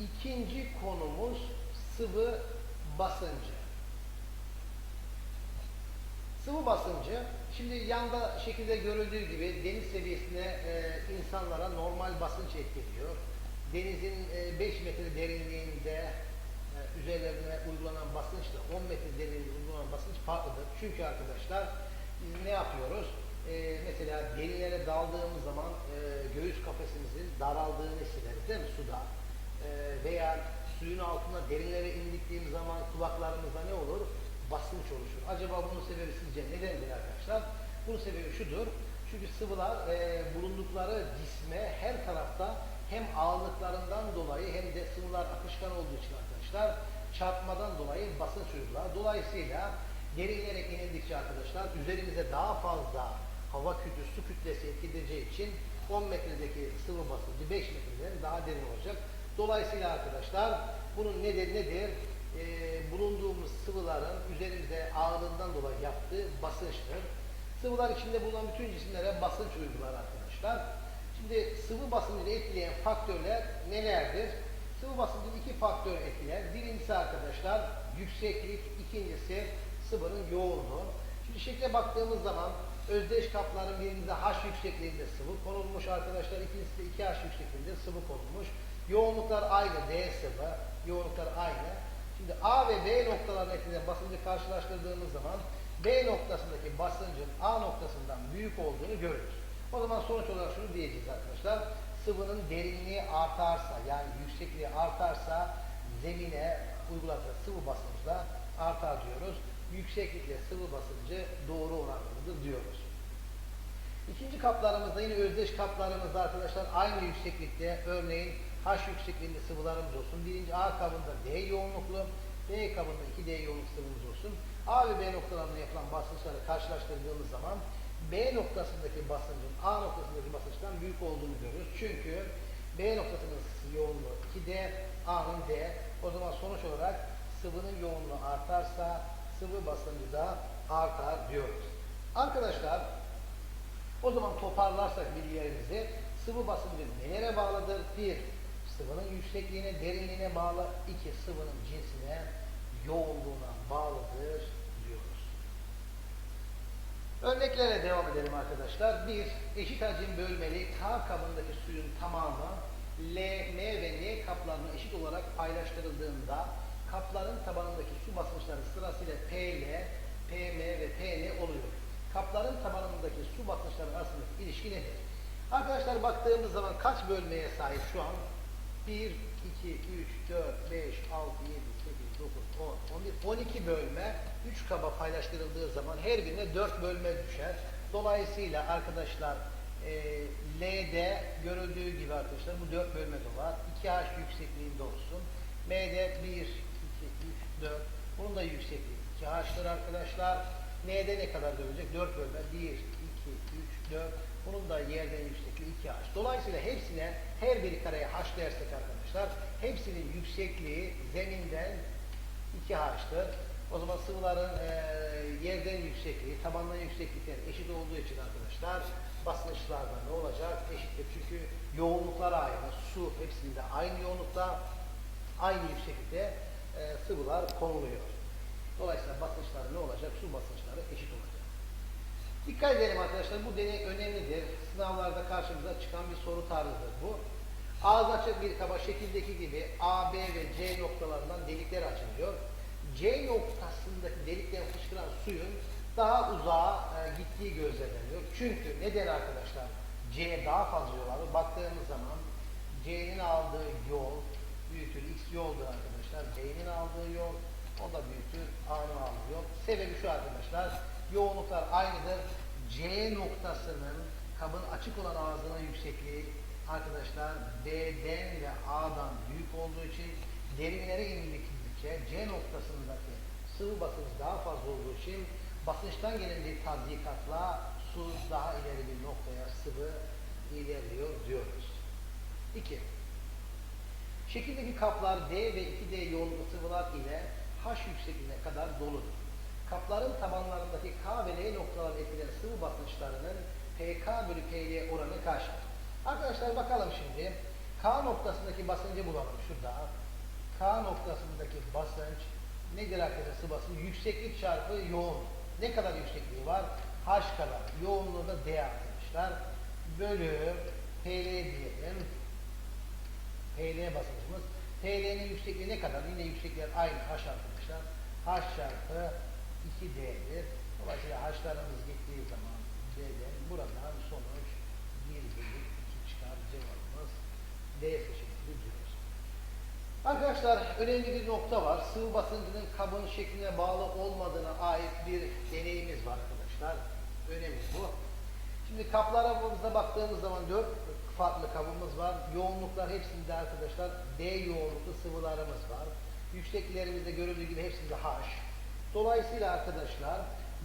İkinci konumuz sıvı basıncı. Sıvı basıncı, şimdi yanda şekilde görüldüğü gibi deniz seviyesine e, insanlara normal basınç etkiliyor. Denizin 5 metre derinliğinde e, üzerlerine uygulanan basınçla 10 metre derinliğinde uygulanan basınç farklıdır. Çünkü arkadaşlar biz ne yapıyoruz? E, mesela derinlere daldığımız zaman e, göğüs kafesimizin daraldığını hissederiz değil mi suda? E, veya suyun altına derinlere indiktiğimiz zaman kulaklarımızda ne olur? Basınç oluşur. Acaba bunun sebebi sizce nedendir arkadaşlar? Bunun sebebi şudur. Çünkü sıvılar e, bulundukları cisme her tarafta hem ağırlıklarından dolayı hem de sıvılar akışkan olduğu için arkadaşlar çarpmadan dolayı basınç uygular. Dolayısıyla derinlere inildikçe arkadaşlar üzerimize daha fazla hava kütlesi, su kütlesi etkileyeceği için 10 metredeki sıvı basıncı 5 metreden daha derin olacak. Dolayısıyla arkadaşlar bunun nedeni nedir? Ee, bulunduğumuz sıvıların üzerimize ağırlığından dolayı yaptığı basınçtır. Sıvılar içinde bulunan bütün cisimlere basınç uygular arkadaşlar. Şimdi sıvı basıncını etkileyen faktörler nelerdir? Sıvı basıncını iki faktör etkiler. Birincisi arkadaşlar yükseklik, ikincisi sıvının yoğunluğu. Şimdi şekle baktığımız zaman özdeş kapların birinde H yüksekliğinde sıvı konulmuş arkadaşlar. İkincisi de 2H yüksekliğinde sıvı konulmuş. Yoğunluklar aynı D sıvı. Yoğunluklar aynı. Şimdi A ve B noktaların etkilenen basıncı karşılaştırdığımız zaman B noktasındaki basıncın A noktasından büyük olduğunu görürüz. O zaman sonuç olarak şunu diyeceğiz arkadaşlar. Sıvının derinliği artarsa yani yüksekliği artarsa zemine uyguladığı sıvı basıncı da artar diyoruz. Yükseklikle sıvı basıncı doğru orantılıdır diyoruz. İkinci kaplarımızda yine özdeş kaplarımızda arkadaşlar aynı yükseklikte örneğin H yüksekliğinde sıvılarımız olsun. Birinci A kabında D yoğunluklu, B kabında 2D yoğunluk sıvımız olsun. A ve B noktalarında yapılan basınçları karşılaştırdığımız zaman B noktasındaki basıncın A noktasındaki basınçtan büyük olduğunu görürüz. Çünkü B noktasının yoğunluğu 2D, A'nın D. O zaman sonuç olarak sıvının yoğunluğu artarsa sıvı basıncı da artar diyoruz. Arkadaşlar o zaman toparlarsak bilgilerimizi sıvı basıncı nelere bağlıdır? Bir, sıvının yüksekliğine, derinliğine bağlı. iki sıvının cinsine, yoğunluğuna bağlıdır diyoruz. Örneklere devam edelim arkadaşlar. Bir, eşit hacim bölmeli K kabındaki suyun tamamı L, M ve N kaplarına eşit olarak paylaştırıldığında kapların tabanındaki su basınçları sırasıyla PL, PM ve PN oluyor. Kapların tabanındaki su basınçları arasındaki ilişki nedir? Arkadaşlar baktığımız zaman kaç bölmeye sahip şu an? 1, 2, 3, 4, 5, 6, 7, 8, 9, 10, 11, 12 bölme 3 kaba paylaştırıldığı zaman her birine 4 bölme düşer. Dolayısıyla arkadaşlar e, L'de görüldüğü gibi arkadaşlar bu 4 bölme de var. 2H yüksekliğinde olsun. M'de 1, 2, 3, 4. Bunun da yüksekliği 2H'tır arkadaşlar. N'de ne kadar dönecek? 4 bölme. 1, 2, 3, 4. Bunun da yerden yüksekliği 2H. Dolayısıyla hepsine her biri kareye H dersek arkadaşlar hepsinin yüksekliği zeminden 2H'tır. O zaman sıvıların e, yerden yüksekliği, tabandan yükseklikleri eşit olduğu için arkadaşlar basınçlarda ne olacak? Eşittir. Çünkü yoğunluklar aynı. Su hepsinde aynı yoğunlukta, aynı yükseklikte e, sıvılar konuluyor. Dolayısıyla basınçlar ne olacak? Su basınçları eşit olacak. Dikkat edelim arkadaşlar. Bu deney önemlidir. Sınavlarda karşımıza çıkan bir soru tarzıdır bu. Ağız açık bir kaba şekildeki gibi A, B ve C noktalarından delikler açılıyor. C noktasındaki delikten fışkıran suyun daha uzağa e, gittiği gözlemleniyor. Çünkü neden arkadaşlar? C daha fazla yol alır. Baktığımız zaman C'nin aldığı yol büyütür. X yoldur arkadaşlar. C'nin aldığı yol o da büyütür. A'nın aldığı yol. Sebebi şu arkadaşlar. Yoğunluklar aynıdır. C noktasının kabın açık olan ağzına yüksekliği arkadaşlar B'den ve A'dan büyük olduğu için derinlere indikçe C noktasındaki sıvı basınç daha fazla olduğu için basınçtan gelen bir tatbikatla su daha ileri bir noktaya sıvı ilerliyor diyoruz. 2. Şekildeki kaplar D ve 2D yoğunluklu sıvılar ile H yüksekliğine kadar doludur. Kapların tabanlarındaki K ve L noktaları etkileyen sıvı basınçlarının PK bölü PL oranı kaçtır? Arkadaşlar bakalım şimdi. K noktasındaki basıncı bulalım şurada. K noktasındaki basınç nedir arkadaşlar sıvı basıncı? Yükseklik çarpı yoğun. Ne kadar yüksekliği var? H kadar. Yoğunluğu da D arkadaşlar. Bölü PL diyelim. PL basıncımız. PL'nin yüksekliği ne kadar? Yine yükseklikler aynı H arkadaşlar. H çarpı 2D'dir. Dolayısıyla H'larımız gittiği zaman D'den buradan sonuç 1 bölü 2 çıkar. Cevabımız D seçeneği diyoruz. Arkadaşlar önemli bir nokta var. Sıvı basıncının kabın şekline bağlı olmadığına ait bir deneyimiz var arkadaşlar. Önemli bu. Şimdi kaplarımıza baktığımız zaman dört farklı kabımız var. Yoğunluklar hepsinde arkadaşlar D yoğunluklu sıvılarımız var. Yüksekliklerimizde görüldüğü gibi hepsinde H. Dolayısıyla arkadaşlar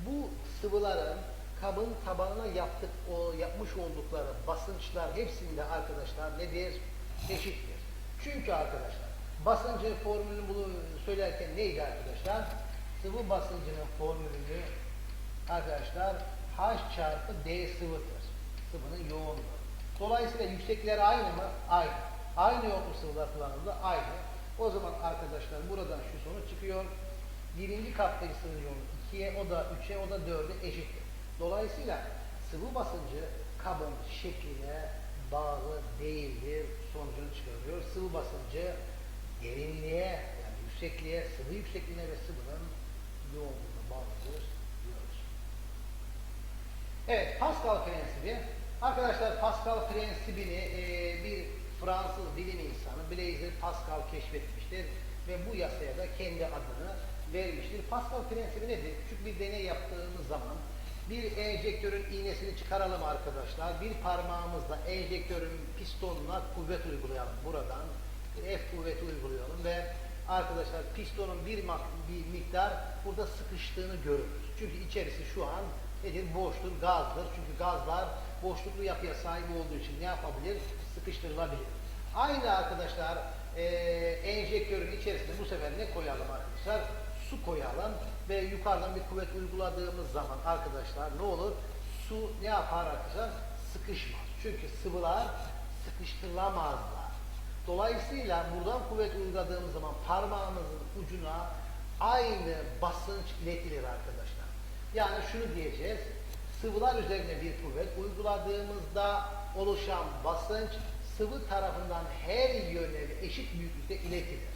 bu sıvıların kabın tabanına yaptık o yapmış oldukları basınçlar hepsinde arkadaşlar nedir? Eşittir. Çünkü arkadaşlar basıncı formülünü bunu söylerken neydi arkadaşlar? Sıvı basıncının formülünü arkadaşlar H çarpı D sıvıdır. Sıvının yoğunluğu. Dolayısıyla yükseklikleri aynı mı? Aynı. Aynı yoğunluk sıvılar kullanıldı. Aynı. O zaman arkadaşlar buradan şu sonuç çıkıyor. Birinci kattaki sıvı 2'ye, o da 3'e, o da 4'e eşittir. Dolayısıyla sıvı basıncı kabın şekline bağlı değildir sonucunu çıkarıyor. Sıvı basıncı derinliğe, yani yüksekliğe, sıvı yüksekliğine ve sıvının yoğunluğuna bağlıdır diyoruz. Evet, Pascal prensibi. Arkadaşlar Pascal prensibini e, bir Fransız bilim insanı Blaise Pascal keşfetmiştir ve bu yasaya da kendi adını vermiştir. Pascal prensibi nedir? Küçük bir deney yaptığımız zaman bir enjektörün iğnesini çıkaralım arkadaşlar. Bir parmağımızla enjektörün pistonuna kuvvet uygulayalım. Buradan F kuvveti uygulayalım ve arkadaşlar pistonun bir, bir miktar burada sıkıştığını görürüz. Çünkü içerisi şu an nedir? Boştur, gazdır. Çünkü gazlar boşluklu yapıya sahip olduğu için ne yapabilir? Sıkıştırılabilir. Aynı arkadaşlar e, enjektörün içerisinde bu sefer ne koyalım arkadaşlar? Su koyalım ve yukarıdan bir kuvvet uyguladığımız zaman arkadaşlar ne olur? Su ne yapar arkadaşlar? Sıkışmaz. Çünkü sıvılar sıkıştırılamazlar. Dolayısıyla buradan kuvvet uyguladığımız zaman parmağımızın ucuna aynı basınç iletilir arkadaşlar. Yani şunu diyeceğiz. Sıvılar üzerine bir kuvvet uyguladığımızda oluşan basınç sıvı tarafından her yöne eşit büyüklükte iletilir.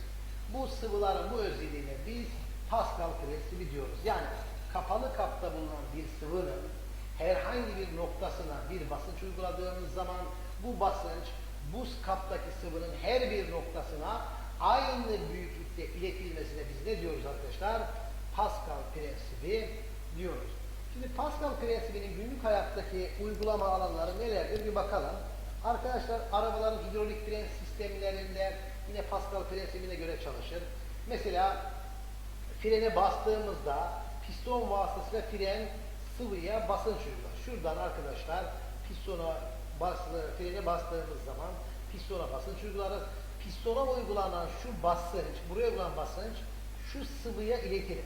Bu sıvıların bu özelliğine biz Pascal prensibi diyoruz. Yani kapalı kapta bulunan bir sıvının herhangi bir noktasına bir basınç uyguladığımız zaman bu basınç buz kaptaki sıvının her bir noktasına aynı büyüklükte iletilmesine biz ne diyoruz arkadaşlar? Pascal prensibi diyoruz. Şimdi Pascal prensibinin günlük hayattaki uygulama alanları nelerdir bir bakalım. Arkadaşlar arabaların hidrolik fren sistemlerinde yine Pascal prensibine göre çalışır. Mesela frene bastığımızda piston vasıtasıyla fren sıvıya basınç uygular. Şuradan arkadaşlar pistona baslı, frene bastığımız zaman pistona basınç uygularız. Pistona uygulanan şu basınç, buraya uygulanan basınç şu sıvıya iletilir.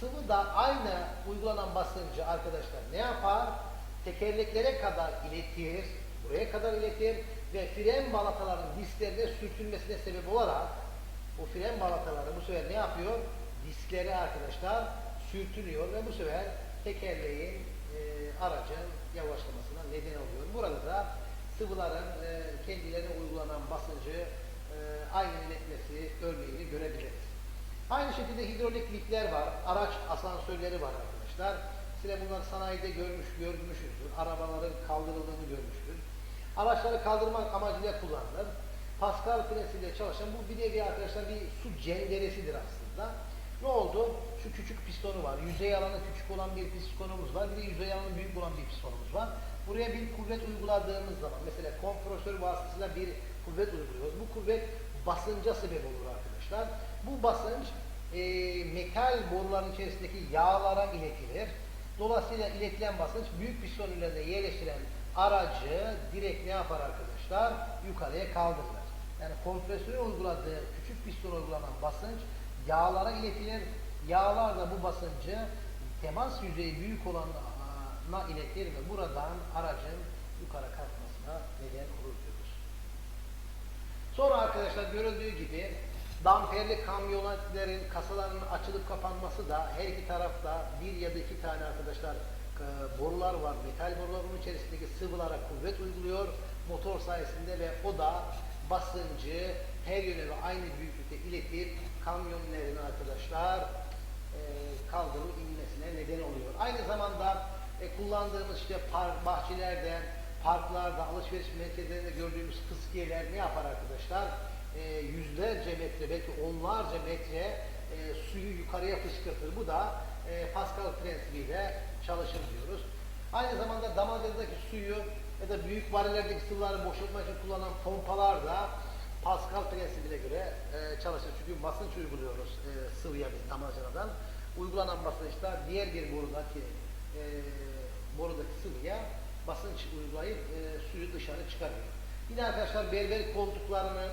Sıvı da aynı uygulanan basıncı arkadaşlar ne yapar? Tekerleklere kadar iletir, buraya kadar iletir ve fren balataların disklerine sürtünmesine sebep olarak o fren balataları bu sefer ne yapıyor? Diskleri arkadaşlar sürtünüyor ve bu sefer tekerleğin, e, aracın yavaşlamasına neden oluyor. Burada da sıvıların e, kendilerine uygulanan basıncı e, aynı iletmesi örneğini görebiliriz. Aynı şekilde hidrolik lifler var, araç asansörleri var arkadaşlar. Size bunlar sanayide görmüş, görmüşüzdür. Arabaların kaldırıldığını görmüştür. Araçları kaldırmak amacıyla kullanılır. Pascal prensibiyle çalışan bu bir nevi arkadaşlar bir su cenderesidir aslında. Ne oldu? Şu küçük pistonu var. Yüzey alanı küçük olan bir pistonumuz var. Bir de yüzey alanı büyük olan bir pistonumuz var. Buraya bir kuvvet uyguladığımız zaman mesela kompresör vasıtasıyla bir kuvvet uyguluyoruz. Bu kuvvet basınca sebep olur arkadaşlar. Bu basınç e, metal boruların içerisindeki yağlara iletilir. Dolayısıyla iletilen basınç büyük piston üzerinde yerleştiren aracı direkt ne yapar arkadaşlar? Yukarıya kaldırır. Yani kompresöre uyguladığı küçük piston uygulanan basınç yağlara iletilir. Yağlar da bu basıncı temas yüzeyi büyük olana iletir ve buradan aracın yukarı kalkmasına neden olur diyoruz. Sonra arkadaşlar görüldüğü gibi damperli kamyonetlerin kasalarının açılıp kapanması da her iki tarafta bir ya da iki tane arkadaşlar e, borular var. Metal borular onun içerisindeki sıvılara kuvvet uyguluyor motor sayesinde ve o da basıncı her yöne ve aynı büyüklükte iletip kamyonlerin arkadaşlar e, kaldırım inmesine neden oluyor. Aynı zamanda e, kullandığımız işte park, bahçelerde, parklarda, alışveriş merkezlerinde gördüğümüz fıskiyeler ne yapar arkadaşlar? E, yüzlerce metre, belki onlarca metre e, suyu yukarıya fışkırtır. Bu da e, Pascal prensibiyle çalışır diyoruz. Aynı zamanda damacanadaki suyu ya da büyük varillerdeki sıvıları boşaltmak için kullanılan pompalar da Pascal prensibine göre e, çalışır. Çünkü basınç uyguluyoruz e, sıvıya biz damacanadan. Uygulanan basınçta diğer bir borudaki e, borudaki sıvıya basınç uygulayıp e, suyu dışarı çıkarıyor. Yine arkadaşlar berber koltuklarının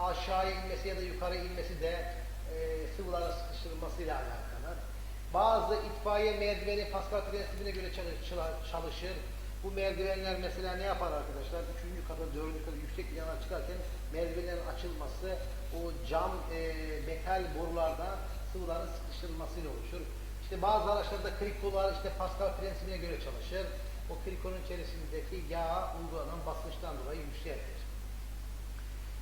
aşağı inmesi ya da yukarı inmesi de e, sıvılara sıkıştırılmasıyla alakalı. Bazı itfaiye merdiveni Pascal prensibine göre çalış- çalışır. Bu merdivenler mesela ne yapar arkadaşlar? Üçüncü kata, dördüncü kata yüksek binalar çıkarken merdivenlerin açılması o cam e, metal borularda sıvıların sıkıştırılmasıyla oluşur. İşte bazı araçlarda krikolar işte Pascal prensibine göre çalışır. O krikonun içerisindeki yağ uygulanan basınçtan dolayı yükseltir.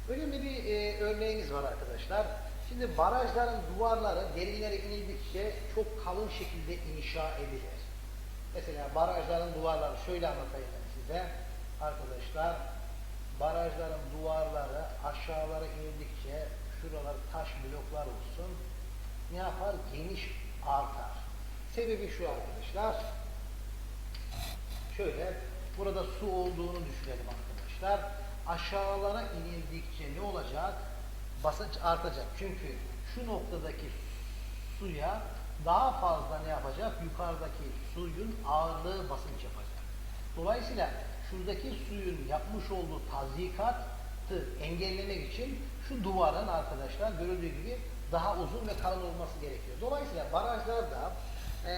Önemli bir e, örneğimiz var arkadaşlar. Şimdi barajların duvarları derinlere inildikçe çok kalın şekilde inşa edilir. Mesela barajların duvarları şöyle anlatayım size. Arkadaşlar barajların duvarları aşağılara indikçe şuralar taş bloklar olsun. Ne yapar? Geniş artar. Sebebi şu arkadaşlar. Şöyle burada su olduğunu düşünelim arkadaşlar. Aşağılara inildikçe ne olacak? Basınç artacak. Çünkü şu noktadaki suya daha fazla ne yapacak? Yukarıdaki suyun ağırlığı basınç yapacak. Dolayısıyla şuradaki suyun yapmış olduğu tazikatı engellemek için şu duvarın arkadaşlar görüldüğü gibi daha uzun ve kalın olması gerekiyor. Dolayısıyla barajlarda e,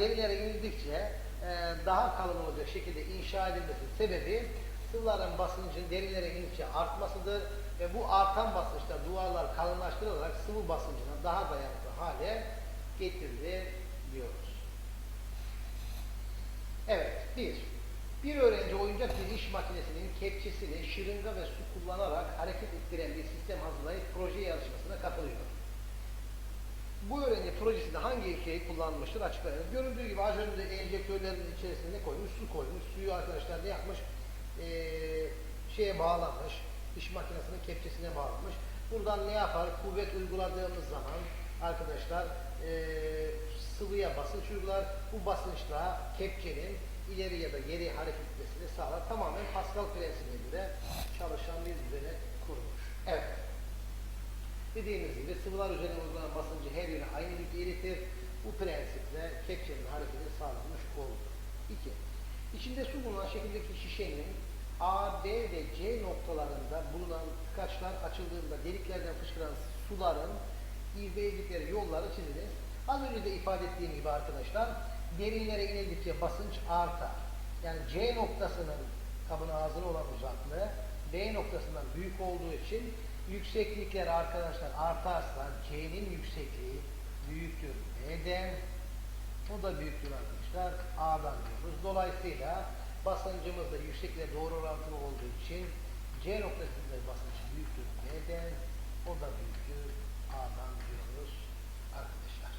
derinlere inildikçe e, daha kalın olacak şekilde inşa edilmesi sebebi sıvıların basıncın derinlere indikçe artmasıdır ve bu artan basınçta duvarlar kalınlaştırılarak sıvı basıncına daha dayanıklı hale getirildi diyoruz. Evet, bir. Bir öğrenci oyuncak bir iş makinesinin kepçesiyle şırınga ve su kullanarak hareket ettiren bir sistem hazırlayıp proje yarışmasına katılıyor. Bu öğrenci projesinde hangi ilkeyi kullanmıştır açıklayalım. Görüldüğü gibi az önce enjektörlerin içerisine ne koymuş? Su koymuş. Suyu arkadaşlar ne yapmış? Ee, şeye bağlamış. İş makinesinin kepçesine bağlamış. Buradan ne yapar? Kuvvet uyguladığımız zaman arkadaşlar ee, sıvıya basınç uygular. Bu basınçla kepçenin ileri ya da geri hareket etmesini sağlar. Tamamen Pascal prensibine göre çalışan bir düzene kurulmuş. Evet. Dediğimiz gibi sıvılar üzerine uygulanan basıncı her yöne aynı yükle iletir. Bu prensiple kepçenin hareketi sağlanmış oldu. 2. İçinde su bulunan şekildeki şişenin A, B ve C noktalarında bulunan tıkaçlar açıldığında deliklerden fışkıran suların ivmeledikleri yolları çizilir. Az önce de ifade ettiğim gibi arkadaşlar derinlere inildikçe basınç artar. Yani C noktasının kabın ağzına olan uzaklığı B noktasından büyük olduğu için yükseklikler arkadaşlar artarsa C'nin yüksekliği büyüktür B'den o da büyüktür arkadaşlar A'dan diyoruz. Dolayısıyla basıncımız da yüksekliğe doğru orantılı olduğu için C noktasında basınç büyüktür B'den o da büyüktür A'dan diyoruz arkadaşlar.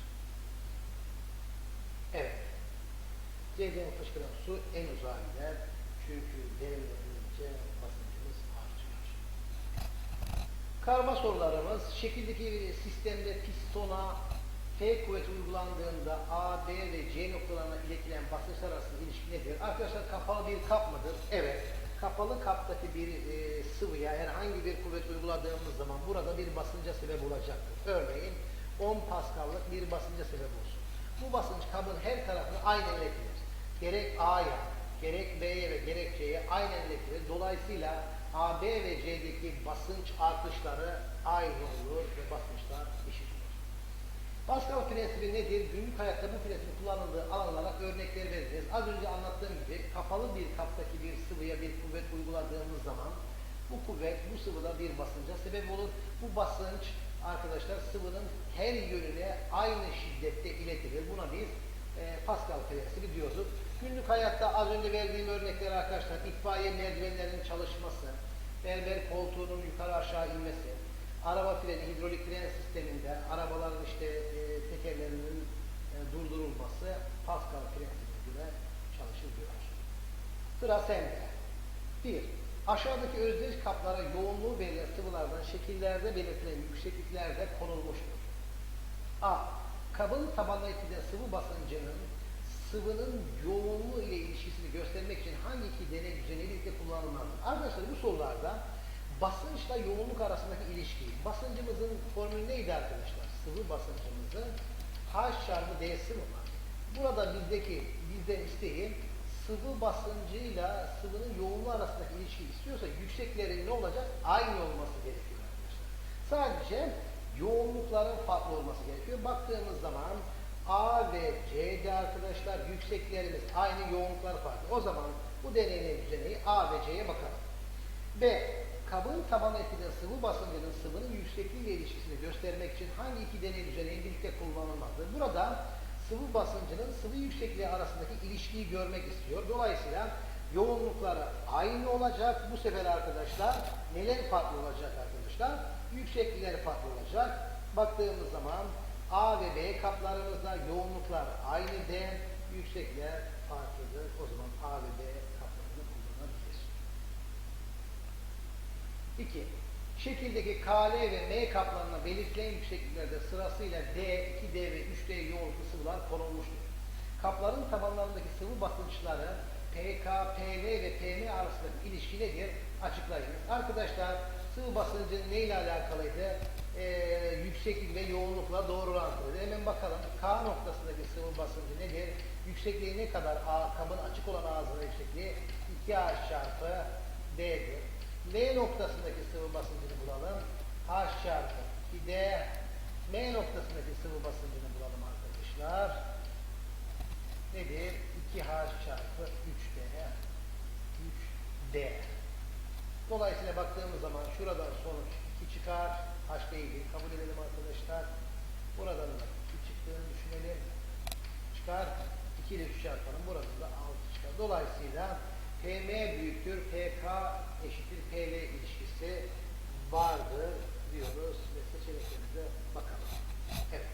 Evet. C'den fışkıran su en uzağa gider. Çünkü derinlenince basıncımız artıyor. Karma sorularımız şekildeki sistemde pistona F kuvveti uygulandığında A, B ve C noktalarına iletilen basınçlar arasında ilişki nedir? Arkadaşlar kapalı bir kap mıdır? Evet. Kapalı kaptaki bir e, sıvıya herhangi bir kuvvet uyguladığımız zaman burada bir basınca sebep olacaktır. Örneğin 10 paskallık bir basınca sebep olsun. Bu basınç kabın her tarafına aynen iletilir. Gerek A'ya, gerek B'ye ve gerek C'ye aynen iletilir. Dolayısıyla A, B ve C'deki basınç artışları aynı olur ve basınçlar eşit olur. Pascal prensibi nedir? Günlük hayatta bu prensibin kullanıldığı alanlara örnekler vereceğiz. Az önce anlattığım gibi kapalı bir kaptaki bir sıvıya bir kuvvet uyguladığımız zaman Bu kuvvet bu sıvıda bir basınca sebep olur. Bu basınç arkadaşlar sıvının her yönüne aynı şiddette iletilir. Buna biz e, Pascal prensibi diyoruz. Günlük hayatta az önce verdiğim örnekler arkadaşlar itfaiye merdivenlerinin çalışması, berber koltuğunun yukarı aşağı inmesi, araba freni, hidrolik fren sisteminde arabaların işte e, tekerlerinin e, durdurulması Pascal prensibi ile çalışır diyor. Sıra sende. 1. Aşağıdaki özdeş kaplara yoğunluğu verilen sıvılardan şekillerde belirtilen yüksekliklerde konulmuştur. A. Kabın tabanına itilen sıvı basıncının sıvının yoğunluğu ile ilişkisini göstermek için hangi iki deney düzeni birlikte kullanılmalıdır? Arkadaşlar bu sorularda basınçla yoğunluk arasındaki ilişki, basıncımızın formülü neydi arkadaşlar? Sıvı basıncımızın H çarpı D sıvı var. Burada bizdeki bizden isteği sıvı basıncıyla sıvının yoğunluğu arasındaki ilişki istiyorsa yükseklerin ne olacak? Aynı olması gerekiyor arkadaşlar. Sadece yoğunlukların farklı olması gerekiyor. Baktığımız zaman A ve C'de arkadaşlar yükseklerimiz aynı yoğunluklar farklı. O zaman bu deneyin düzeneyi A ve C'ye bakalım. B. Kabın tabanı etilen sıvı basıncının sıvının yüksekliğiyle ilişkisini göstermek için hangi iki deney düzeneği birlikte kullanılmalıdır? Burada sıvı basıncının sıvı yüksekliği arasındaki ilişkiyi görmek istiyor. Dolayısıyla yoğunlukları aynı olacak. Bu sefer arkadaşlar neler farklı olacak arkadaşlar? Yükseklikleri farklı olacak. Baktığımız zaman A ve B kaplarımızda yoğunluklar aynı D, yükseklikler farklıdır. O zaman A ve B kaplarını kullanabiliriz. 2. Şekildeki KL ve M kaplarına belirtilen yüksekliklerde sırasıyla D, 2D ve 3D yoğunluklu sıvılar konulmuştur. Kapların tabanlarındaki sıvı basınçları PK, PL ve PM arasındaki ilişki nedir? Açıklayınız. Arkadaşlar sıvı basıncın ne ile alakalıydı? Ee, yükseklik ve yoğunlukla doğru orantılıydı. Hemen bakalım K noktasındaki sıvı basıncı nedir? Yüksekliği ne kadar? A, kabın açık olan ağzının yüksekliği 2H çarpı D'dir. L noktasındaki sıvı basıncını bulalım. H çarpı 2D. M noktasındaki sıvı basıncını bulalım arkadaşlar. Nedir? 2H çarpı 3D. 3D. Dolayısıyla baktığımız zaman şuradan sonuç 2 çıkar. H değil. Kabul edelim arkadaşlar. Buradan da 2 çıktığını düşünelim. Çıkar. 2 ile 3 çarpalım. Buradan da 6 çıkar. Dolayısıyla PM büyüktür, PK eşittir PL ilişkisi vardır diyoruz ve seçeneklerimize bakalım. Evet.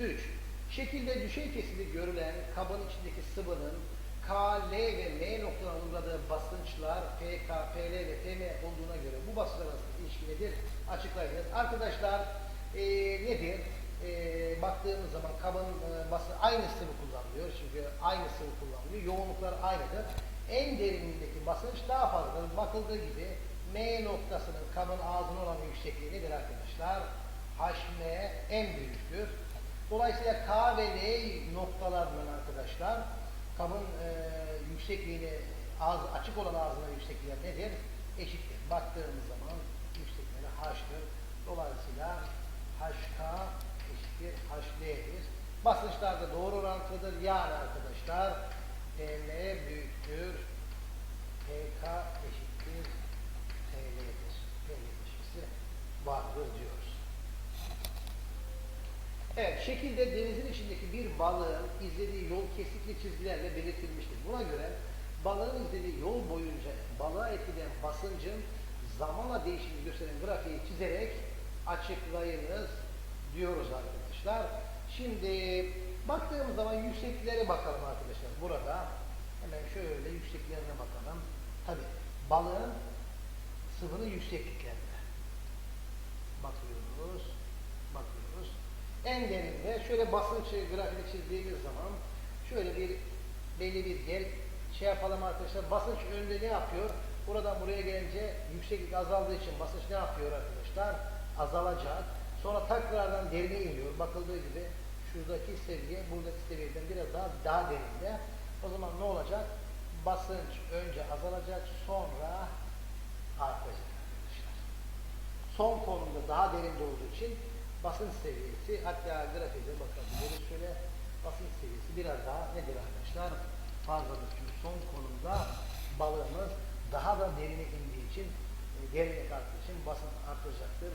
3. Şekilde düşey kesili görülen kabın içindeki sıvının K, L ve M noktalarına uyguladığı basınçlar PK, PL ve PM olduğuna göre bu basınçlar arasındaki ilişki nedir? Açıklayınız. Arkadaşlar ee, nedir? Ee, baktığımız zaman kabın e, basın aynı sıvı kullanılıyor. Çünkü aynı sıvı kullanılıyor. Yoğunluklar aynıdır. En derinliğindeki basınç daha fazladır. Bakıldığı gibi M noktasının kabın ağzına olan yüksekliği nedir arkadaşlar? HM en büyüktür. Dolayısıyla K ve L noktalarından arkadaşlar kabın e, yüksekliğini ağız, açık olan ağzına yüksekliği nedir? Eşittir. Baktığımız zaman yüksekliği H'tır. Dolayısıyla HK eşittir HL'dir. Basınçlar da doğru orantılıdır. Yani arkadaşlar PM büyüktür. PK eşittir TL'dir. TL ilişkisi vardır diyoruz. Evet, şekilde denizin içindeki bir balığın izlediği yol kesikli çizgilerle belirtilmiştir. Buna göre balığın izlediği yol boyunca balığa etkileyen basıncın zamanla değişimini gösteren grafiği çizerek açıklayınız diyoruz arkadaşlar. Şimdi baktığımız zaman yüksekliklere bakalım arkadaşlar. Burada hemen şöyle yüksekliklerine bakalım. Tabi balığın sıvının yüksekliklerine. Bakıyoruz. En derinde şöyle basınç grafiğini çizdiğimiz zaman şöyle bir belli bir yer şey yapalım arkadaşlar. Basınç önde ne yapıyor? Buradan buraya gelince yükseklik azaldığı için basınç ne yapıyor arkadaşlar? Azalacak. Sonra tekrardan derine iniyor. Bakıldığı gibi şuradaki seviye buradaki seviyeden biraz daha daha derinde. O zaman ne olacak? Basınç önce azalacak sonra artacak arkadaşlar. Son konumda daha derinde olduğu için basınç seviyesi hatta grafiğe bakabiliriz. Şöyle basınç seviyesi biraz daha nedir arkadaşlar? Fazladır. Çünkü son konumda balığımız daha da derine indiği için e, derinlik arttığı için basınç artacaktır.